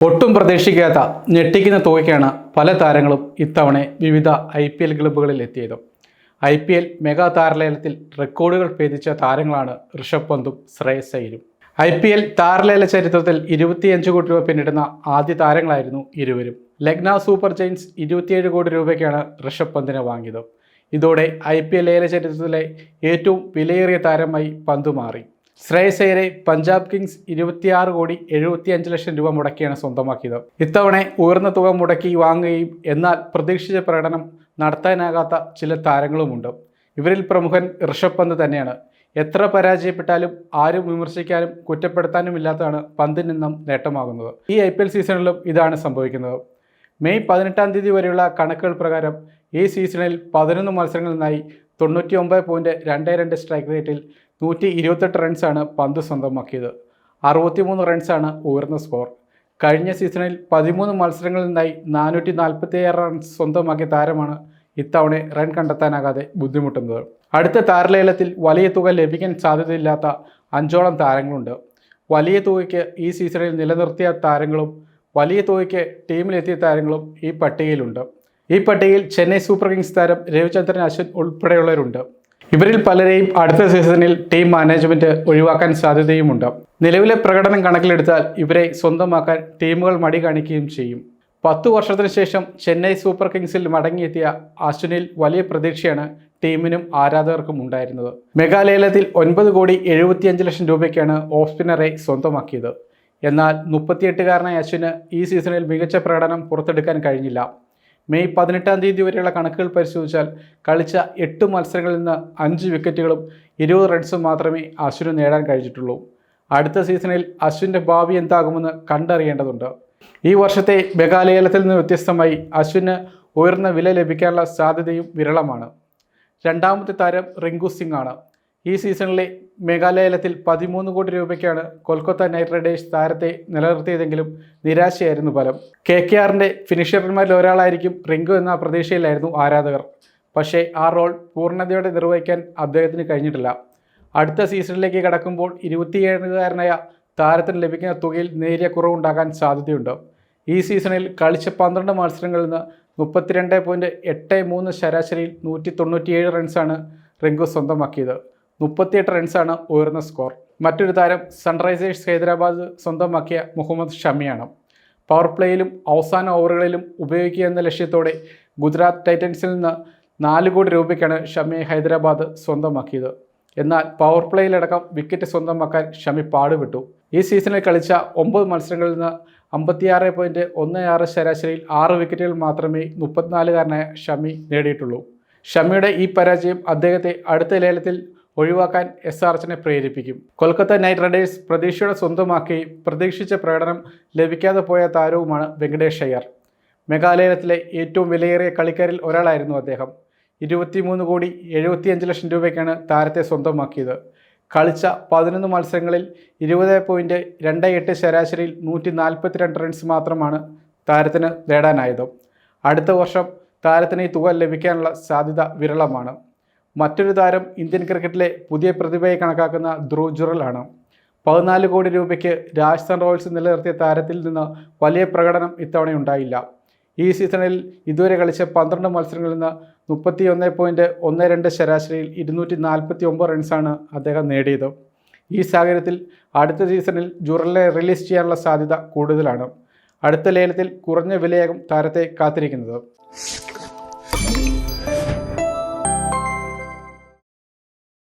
ഒട്ടും പ്രതീക്ഷിക്കാത്ത ഞെട്ടിക്കുന്ന തുകയ്ക്കാണ് പല താരങ്ങളും ഇത്തവണ വിവിധ ഐ പി എൽ ക്ലബ്ബുകളിൽ എത്തിയത്. ഐ പി എൽ മെഗാ താരലേലത്തിൽ റെക്കോർഡുകൾ ഭേദിച്ച താരങ്ങളാണ് ഋഷഭ് പന്തും ശ്രേയസ് അയ്യരും. ഐ പി എൽ താരലേല ചരിത്രത്തിൽ ഇരുപത്തിയഞ്ച് കോടി രൂപ പിന്നിടുന്ന ആദ്യ താരങ്ങളായിരുന്നു ഇരുവരും. ലഗ്ന സൂപ്പർ ജെയിൻസ് ഇരുപത്തിയേഴ് കോടി രൂപയ്ക്കാണ് ഋഷഭ് പന്തിനെ വാങ്ങിയത്. ഇതോടെ ഐ പി എൽ ലേല ചരിത്രത്തിലെ ഏറ്റവും വിലയേറിയ താരമായി പന്തു മാറി. ശ്രേയസ് അയ്യരെ പഞ്ചാബ് കിങ്സ് ഇരുപത്തിയാറ് കോടി എഴുപത്തിയഞ്ച് ലക്ഷം രൂപ മുടക്കിയാണ് സ്വന്തമാക്കിയത്. ഇത്തവണ ഉയർന്ന തുക മുടക്കി വാങ്ങുകയും എന്നാൽ പ്രതീക്ഷിച്ച പ്രകടനം നടത്താനാകാത്ത ചില താരങ്ങളുമുണ്ട്. ഇവരിൽ പ്രമുഖൻ ഋഷഭ് പന്ത് തന്നെയാണ്. എത്ര പരാജയപ്പെട്ടാലും ആരും വിമർശിക്കാനും കുറ്റപ്പെടുത്താനും ഇല്ലാത്തതാണ് പന്തിൽ നിന്നും നേട്ടമാകുന്നത്. ഈ ഐ പി എൽ സീസണിലും ഇതാണ് സംഭവിക്കുന്നത്. മെയ് പതിനെട്ടാം തീയതി വരെയുള്ള കണക്കുകൾ പ്രകാരം ഈ സീസണിൽ പതിനൊന്ന് മത്സരങ്ങളിൽ നിന്നായി തൊണ്ണൂറ്റി ഒമ്പത് പോയിന്റ് രണ്ട് രണ്ട് സ്ട്രൈക്ക് റേറ്റിൽ നൂറ്റി ഇരുപത്തെട്ട് റൺസാണ് പന്ത് സ്വന്തമാക്കിയത്. അറുപത്തിമൂന്ന് റൺസാണ് ഉയർന്ന സ്കോർ. കഴിഞ്ഞ സീസണിൽ പതിമൂന്ന് മത്സരങ്ങളിൽ നിന്നായി നാനൂറ്റി നാൽപ്പത്തിയേഴ് റൺസ് സ്വന്തമാക്കിയ താരമാണ് ഇത്തവണ റൺ കണ്ടെത്താനാകാതെ ബുദ്ധിമുട്ടുന്നത്. അടുത്ത താരലേലത്തിൽ വലിയ തുക ലഭിക്കാൻ സാധ്യതയില്ലാത്ത അഞ്ചോളം താരങ്ങളുണ്ട്. വലിയ തുകയ്ക്ക് ഈ സീസണിൽ നിലനിർത്തിയ താരങ്ങളും വലിയ തുകയ്ക്ക് ടീമിലെത്തിയ താരങ്ങളും ഈ പട്ടികയിലുണ്ട്. ഈ പട്ടികയിൽ ചെന്നൈ സൂപ്പർ കിങ്സ് താരം രവിചന്ദ്രൻ അശ്വിൻ ഉൾപ്പെടെയുള്ളവരുണ്ട്. ഇവരിൽ പലരെയും അടുത്ത സീസണിൽ ടീം മാനേജ്മെന്റ് ഒഴിവാക്കാൻ സാധ്യതയുമുണ്ട്. നിലവിലെ പ്രകടനം കണക്കിലെടുത്താൽ ഇവരെ സ്വന്തമാക്കാൻ ടീമുകൾ മടി കാണിക്കുകയും ചെയ്യും. പത്തു വർഷത്തിന് ശേഷം ചെന്നൈ സൂപ്പർ കിങ്സിൽ മടങ്ങിയെത്തിയ അശ്വിനിൽ വലിയ പ്രതീക്ഷയാണ് ടീമിനും ആരാധകർക്കും ഉണ്ടായിരുന്നത്. മെഗാലയലത്തിൽ ഒൻപത് കോടി എഴുപത്തിയഞ്ച് ലക്ഷം രൂപയ്ക്കാണ് ഓഫ് സ്പിന്നറെ സ്വന്തമാക്കിയത്. എന്നാൽ മുപ്പത്തിയെട്ടുകാരനായ അശ്വിന് ഈ സീസണിൽ മികച്ച പ്രകടനം പുറത്തെടുക്കാൻ കഴിഞ്ഞില്ല. മെയ് പതിനെട്ടാം തീയതി വരെയുള്ള കണക്കുകൾ പരിശോധിച്ചാൽ കളിച്ച എട്ട് മത്സരങ്ങളിൽ നിന്ന് അഞ്ച് വിക്കറ്റുകളും ഇരുപത് റൺസും മാത്രമേ അശ്വിന് നേടാൻ കഴിഞ്ഞിട്ടുള്ളൂ. അടുത്ത സീസണിൽ അശ്വിന്റെ ഭാവി എന്താകുമെന്ന് കണ്ടറിയേണ്ടതുണ്ട്. ഈ വർഷത്തെ മെഗാലയലത്തിൽ നിന്ന് വ്യത്യസ്തമായി അശ്വിന് ഉയർന്ന വില ലഭിക്കാനുള്ള സാധ്യതയും വിരളമാണ്. രണ്ടാമത്തെ താരം റിങ്കു സിംഗ് ആണ്. ഈ സീസണിലെ മേഘാലയലത്തിൽ പതിമൂന്ന് കോടി രൂപയ്ക്കാണ് കൊൽക്കത്ത നൈറ്റ് റൈഡേഴ്സ് താരത്തെ നിലനിർത്തിയതെങ്കിലും നിരാശയായിരുന്നു ഫലം. കെ കെ ആറിന്റെ ഫിനിഷർമാരിൽ ഒരാളായിരിക്കും റിങ്കു എന്ന പ്രതീക്ഷയിലായിരുന്നു ആരാധകർ. പക്ഷേ ആ റോൾ പൂർണതയോടെ നിർവഹിക്കാൻ അദ്ദേഹത്തിന് കഴിഞ്ഞിട്ടില്ല. അടുത്ത സീസണിലേക്ക് കടക്കുമ്പോൾ ഇരുപത്തിയേഴുകാരനായ താരത്തിന് ലഭിക്കുന്ന തുകയിൽ നേരിയ കുറവുണ്ടാകാൻ സാധ്യതയുണ്ട്. ഈ സീസണിൽ കളിച്ച പന്ത്രണ്ട് മത്സരങ്ങളിൽ നിന്ന് മുപ്പത്തിരണ്ട് പോയിന്റ് എട്ട് മൂന്ന് ശരാശരിയിൽ നൂറ്റി തൊണ്ണൂറ്റിയേഴ് റൺസാണ് റിങ്കു സ്വന്തമാക്കിയത്. മുപ്പത്തിയെട്ട് റൺസാണ് ഉയർന്ന സ്കോർ. മറ്റൊരു താരം സൺറൈസേഴ്സ് ഹൈദരാബാദ് സ്വന്തമാക്കിയ മുഹമ്മദ് ഷമിയാണ്. പവർ പ്ലേയിലും അവസാന ഓവറുകളിലും ഉപയോഗിക്കുക എന്ന ലക്ഷ്യത്തോടെ ഗുജറാത്ത് ടൈറ്റൻസിൽ നിന്ന് നാല് കോടി രൂപയ്ക്കാണ് ഷമിയെ ഹൈദരാബാദ് സ്വന്തമാക്കിയത്. എന്നാൽ പവർ പ്ലേയിലടക്കം വിക്കറ്റ് സ്വന്തമാക്കാൻ ഷമി പാടുപെട്ടു. ഈ സീസണിൽ കളിച്ച ഒമ്പത് മത്സരങ്ങളിൽ നിന്ന് അമ്പത്തിയാറ് പോയിന്റ് ഒന്ന് ആറ് ശരാശരിയിൽ ആറ് വിക്കറ്റുകൾ മാത്രമേ മുപ്പത്തിനാലുകാരനായ ഷമി നേടിയിട്ടുള്ളൂ. ഷമിയുടെ ഈ പരാജയം അദ്ദേഹത്തെ അടുത്ത ലേലത്തിൽ ഒഴിവാക്കാൻ എസ് ആർ എച്ചിനെ പ്രേരിപ്പിക്കും. കൊൽക്കത്ത നൈറ്റ് റൈഡേഴ്സ് പ്രതീക്ഷയുടെ സ്വന്തമാക്കി പ്രതീക്ഷിച്ച പ്രകടനം ലഭിക്കാതെ പോയ താരവുമാണ് വെങ്കടേഷ് അയ്യർ. മേഘാലയത്തിലെ ഏറ്റവും വിലയേറിയ കളിക്കാരിൽ ഒരാളായിരുന്നു അദ്ദേഹം. ഇരുപത്തിമൂന്ന് കോടി എഴുപത്തിയഞ്ച് ലക്ഷം രൂപയ്ക്കാണ് താരത്തെ സ്വന്തമാക്കിയത്. കളിച്ച പതിനൊന്ന് മത്സരങ്ങളിൽ ഇരുപത് പോയിന്റ് രണ്ട് എട്ട് ശരാശരിയിൽ നൂറ്റി നാൽപ്പത്തിരണ്ട് റൺസ് മാത്രമാണ് താരത്തിന് നേടാനായത്. അടുത്ത വർഷം താരത്തിന് ഈ തുക ലഭിക്കാനുള്ള സാധ്യത വിരളമാണ്. മറ്റൊരു താരം ഇന്ത്യൻ ക്രിക്കറ്റിലെ പുതിയ പ്രതിഭയെ കണക്കാക്കുന്ന ധ്രുവ് ജുറൽ ആണ് പതിനാല് കോടി രൂപയ്ക്ക് രാജസ്ഥാൻ റോയൽസ് നിലനിർത്തിയ താരത്തിൽ നിന്ന് വലിയ പ്രകടനം ഇത്തവണ ഉണ്ടായില്ല. ഈ സീസണിൽ ഇതുവരെ കളിച്ച പന്ത്രണ്ട് മത്സരങ്ങളിൽ നിന്ന് മുപ്പത്തി ഒന്ന് പോയിന്റ് ഒന്ന് രണ്ട് ശരാശരിയിൽ ഇരുന്നൂറ്റി നാൽപ്പത്തി ഒമ്പത് റൺസാണ് അദ്ദേഹം നേടിയത്. ഈ സാഹചര്യത്തിൽ അടുത്ത സീസണിൽ ജുറലിനെ റിലീസ് ചെയ്യാനുള്ള സാധ്യത കൂടുതലാണ്. അടുത്ത ലേലത്തിൽ കുറഞ്ഞ വിലയാകും താരത്തെ കാത്തിരിക്കുന്നത്.